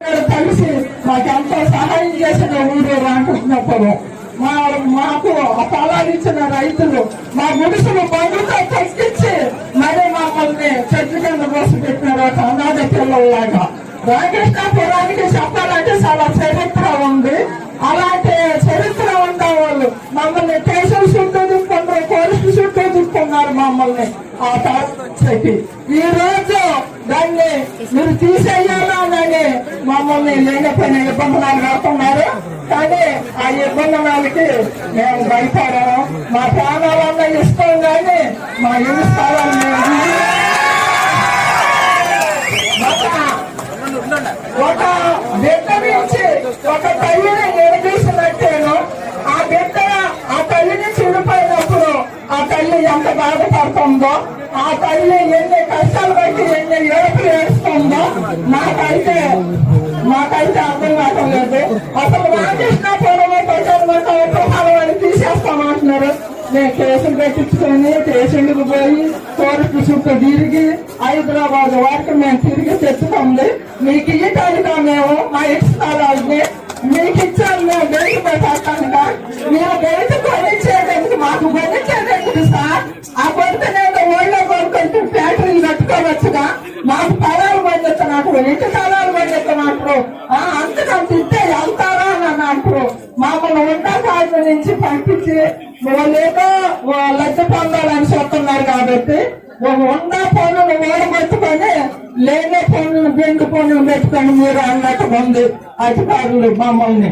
కలిసి మాకెంతో సహాయం చేసిన ఊరు రామకృష్ణపురం మా మాకు ఆ రైతులు మా గుడిసెలు బంధుతో తగ్గించి మరి మమ్మల్ని చెట్లు కింద మోసిపెట్టినారు ఒక అనాథ పిల్లల్లాగా. రామకృష్ణపురానికి చెప్పాలంటే చాలా చరిత్ర ఉంది. అలాంటి చరిత్ర ఉన్న వాళ్ళు మమ్మల్ని కేసులు చుట్టూ దిక్కున్నారు పోలీసులు చుట్టూ దిక్కున్నారు మమ్మల్ని. ఆ తర్వాత వచ్చేకి ఈ రోజు దాన్ని మీరు తీసేయాలని మమ్మల్ని లేకపోయిన ఇబ్బందులు రాస్తున్నారు. కానీ ఆ ఇబ్బందులకి మేము భయపడము. మా ప్రాణాలన్నా ఇష్టం కానీ మా ఇల్లు స్థలాలు మేము ఒక బిడ్డ నుంచి ఒక తల్లిని నిలదీసినట్టేను ఆ బిడ్డ ఆ తల్లిని చెడిపోయినప్పుడు ఆ తల్లి ఎంత బాధపడుతుందో ఆ తల్లి ఎన్ని కష్టాలు బట్టి ఎన్ని నాకైతే నాకైతే అర్థం కావటం లేదు అసలు రామకృష్ణ పొరలో ప్రజలు ఉపహారం తీసేస్తామంటున్నారు. నేను కేసులు పెట్టించుకొని పేషెంట్కి పోయి కోర్టు చుట్టూ తిరిగి హైదరాబాద్ వరకు మేము తిరిగి తెచ్చుకుంది మీకు ఇయ్యటానికా మేము? మా ఇష్టాలని మీకు ఇచ్చాను మేము బయట పెట్టాక మీరు బయట కొనిచ్చేందుకు మాకు కొనిచ్చేందుకు పండిస్తున్నట్టు ఇంటి పడినట్టు పండిస్తున్నట్టు అంతకంత ఇస్తే వెళ్తారా అని అంటారు మమ్మల్ని ఉంటా కాదు నుంచి పంపించి వాళ్ళేదో లబ్ధి పొందాలని చెప్తున్నారు కాబట్టి ఉన్న పనులు ఓడగొట్టుకొని లేని పనులు బెండు పనులు పెట్టుకొని మీరు అన్నట్టు ఉంది అధికారులు మమ్మల్ని.